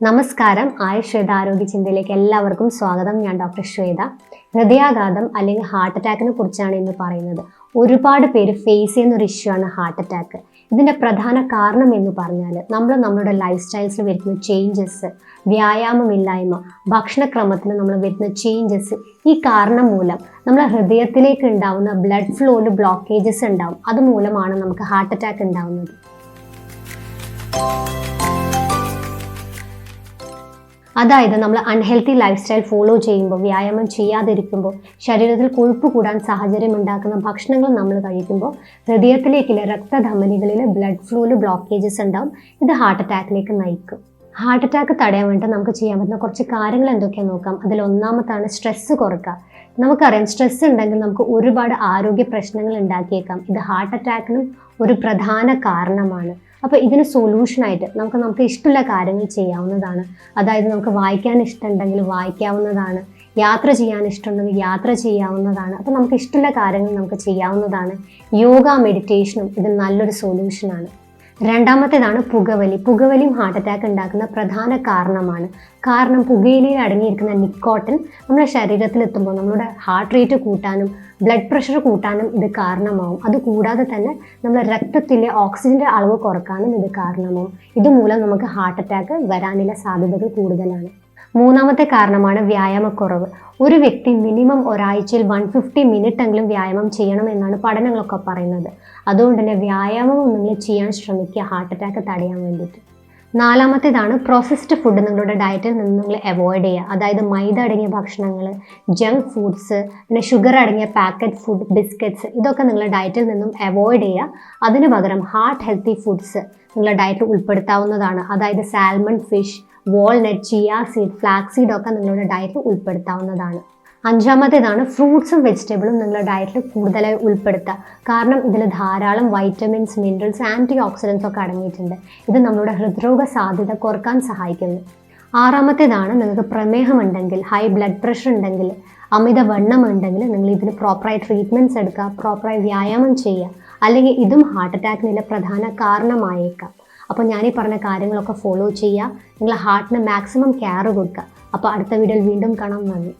നമസ്കാരം. ആയുഷ് ശ്വേത ആരോഗ്യ ചിന്തയിലേക്ക് എല്ലാവർക്കും സ്വാഗതം. ഞാൻ ഡോക്ടർ ശ്വേത. ഹൃദയാഘാതം അല്ലെങ്കിൽ ഹാർട്ട് അറ്റാക്കിനെ കുറിച്ചാണ് ഇന്ന് പറയുന്നത്. ഒരുപാട് പേര് ഫേസ് ചെയ്യുന്ന ഒരു ഇഷ്യൂ ആണ് ഹാർട്ട് അറ്റാക്ക്. ഇതിന്റെ പ്രധാന കാരണം എന്ന് പറഞ്ഞാൽ നമ്മൾ നമ്മുടെ ലൈഫ് സ്റ്റൈൽസിൽ വരുന്ന ചേഞ്ചസ് വ്യായാമമില്ലായ്മ ഭക്ഷണക്രമത്തിൽ നമ്മൾ വരുന്ന ചേഞ്ചസ് ഈ കാരണം മൂലം നമ്മളെ ഹൃദയത്തിലേക്ക് ഉണ്ടാവുന്ന ബ്ലഡ് ഫ്ലോയിൽ ബ്ലോക്കേജസ് ഉണ്ടാവും. അതുമൂലമാണ് നമുക്ക് ഹാർട്ട് അറ്റാക്ക് ഉണ്ടാവുന്നത്. അതായത് നമ്മൾ അൺഹെൽത്തി ലൈഫ് സ്റ്റൈൽ ഫോളോ ചെയ്യുമ്പോൾ വ്യായാമം ചെയ്യാതിരിക്കുമ്പോൾ ശരീരത്തിൽ കൊഴുപ്പ് കൂടാൻ സാഹചര്യം ഉണ്ടാക്കുന്ന ഭക്ഷണങ്ങൾ നമ്മൾ കഴിക്കുമ്പോൾ ഹൃദയത്തിലേക്കുള്ള രക്തധമനികളിൽ ബ്ലഡ് ഫ്ലോയിൽ ബ്ലോക്കേജസ് ഉണ്ടാവും. ഇത് ഹാർട്ട് അറ്റാക്കിലേക്ക് നയിക്കും. ഹാർട്ട് അറ്റാക്ക് തടയാൻ വേണ്ടി നമുക്ക് ചെയ്യാൻ പറ്റുന്ന കുറച്ച് കാര്യങ്ങൾ എന്തൊക്കെയാണ് നോക്കാം. അതിൽ ഒന്നാമത്താണ് സ്ട്രെസ്സ് കുറക്കുക നമുക്കറിയാം സ്ട്രെസ് ഉണ്ടെങ്കിൽ നമുക്ക് ഒരുപാട് ആരോഗ്യ പ്രശ്നങ്ങൾ ഉണ്ടാക്കിയേക്കാം. ഇത് ഹാർട്ട് അറ്റാക്കിനും ഒരു പ്രധാന കാരണമാണ്. അപ്പോൾ ഇതിന് സൊല്യൂഷനായിട്ട് നമുക്ക് നമുക്ക് ഇഷ്ടമുള്ള കാര്യങ്ങൾ ചെയ്യാവുന്നതാണ്. അതായത് നമുക്ക് വായിക്കാൻ ഇഷ്ടമുണ്ടെങ്കിൽ വായിക്കാവുന്നതാണ്. യാത്ര ചെയ്യാൻ ഇഷ്ടമുണ്ടെങ്കിൽ യാത്ര ചെയ്യാവുന്നതാണ്. അപ്പോൾ നമുക്ക് ഇഷ്ടമുള്ള കാര്യങ്ങൾ നമുക്ക് ചെയ്യാവുന്നതാണ്. യോഗ മെഡിറ്റേഷനും ഇത് നല്ലൊരു സൊല്യൂഷനാണ് രണ്ടാമത്തേതാണ് പുകവലി. പുകവലിയും ഹാർട്ട് അറ്റാക്ക് ഉണ്ടാക്കുന്ന പ്രധാന കാരണമാണ്. കാരണം പുകയിലയിൽ അടങ്ങിയിരിക്കുന്ന നിക്കോട്ടിൻ നമ്മുടെ ശരീരത്തിലെത്തുമ്പോൾ നമ്മുടെ ഹാർട്ട് റേറ്റ് കൂട്ടാനും ബ്ലഡ് പ്രഷർ കൂട്ടാനും ഇത് കാരണമാവും. അതുകൂടാതെ തന്നെ നമ്മുടെ രക്തത്തിലെ ഓക്സിജന്റെ അളവ് കുറക്കാനും ഇത് കാരണമാവും. ഇതുമൂലം നമുക്ക് ഹാർട്ട് അറ്റാക്ക് വരാനുള്ള സാധ്യതകൾ കൂടുതലാണ്. മൂന്നാമത്തെ കാരണമാണ് വ്യായാമക്കുറവ്. ഒരു വ്യക്തി മിനിമം ഒരാഴ്ചയിൽ വൺ ഫിഫ്റ്റി മിനിറ്റ് എങ്കിലും വ്യായാമം ചെയ്യണം എന്നാണ് പഠനങ്ങളൊക്കെ പറയുന്നത്. അതുകൊണ്ട് തന്നെ വ്യായാമം നിങ്ങൾ ചെയ്യാൻ ശ്രമിക്കുക ഹാർട്ട് അറ്റാക്ക് തടയാൻ വേണ്ടിയിട്ട്. നാലാമത്തേതാണ് പ്രോസസ്ഡ് ഫുഡ് നിങ്ങളുടെ ഡയറ്റിൽ നിന്ന് നിങ്ങൾ അവോയ്ഡ് ചെയ്യുക. അതായത് മൈദ അടങ്ങിയ ഭക്ഷണങ്ങൾ ജങ്ക് ഫുഡ്സ് പിന്നെ ഷുഗർ അടങ്ങിയ പാക്കറ്റ് ഫുഡ് ബിസ്ക്കറ്റ്സ് ഇതൊക്കെ നിങ്ങളുടെ ഡയറ്റിൽ നിന്നും അവോയ്ഡ് ചെയ്യുക. അതിനു പകരം ഹാർട്ട് ഹെൽത്തി ഫുഡ്സ് നിങ്ങളുടെ ഡയറ്റിൽ ഉൾപ്പെടുത്താവുന്നതാണ്. അതായത് salmon fish walnut chia seed flax seed ഒക്കെ നിങ്ങളുടെ ഡയറ്റിൽ ഉൾപ്പെടുത്താവുന്നതാണ്. അഞ്ചാമത്തേതാണ് ഫ്രൂട്ട്സും വെജിറ്റബിളും നിങ്ങളുടെ ഡയറ്റിൽ കൂടുതലായി ഉൾപ്പെടുത്തുക. കാരണം ഇതിൽ ധാരാളം വൈറ്റമിൻസ് മിനറൽസ് ആന്റി ഓക്സിഡൻസ് ഒക്കെ അടങ്ങിയിട്ടുണ്ട്. ഇത് നമ്മുടെ ഹൃദ്രോഗ സാധ്യത കുറയ്ക്കാൻ സഹായിക്കുന്നു. ആറാമത്തേതാണ് നിങ്ങൾക്ക് പ്രമേഹമുണ്ടെങ്കിൽ ഹൈ ബ്ലഡ് പ്രഷർ ഉണ്ടെങ്കിൽ അമിത വണ്ണം ഉണ്ടെങ്കിൽ നിങ്ങൾ ഇതിന് പ്രോപ്പറായി ട്രീറ്റ്മെന്റ്സ് എടുക്കുക പ്രോപ്പറായി വ്യായാമം ചെയ്യുക. അല്ലെങ്കിൽ ഇതും ഹാർട്ട് അറ്റാക്കിനുള്ള പ്രധാന കാരണമായേക്കാം. അപ്പോൾ ഞാൻ ഈ പറഞ്ഞ കാര്യങ്ങളൊക്കെ ഫോളോ ചെയ്യുക. നിങ്ങളെ ഹാർട്ടിന് മാക്സിമം കെയർ കൊടുക്കുക. അപ്പോൾ അടുത്ത വീഡിയോയിൽ വീണ്ടും കാണാം. നന്ദി.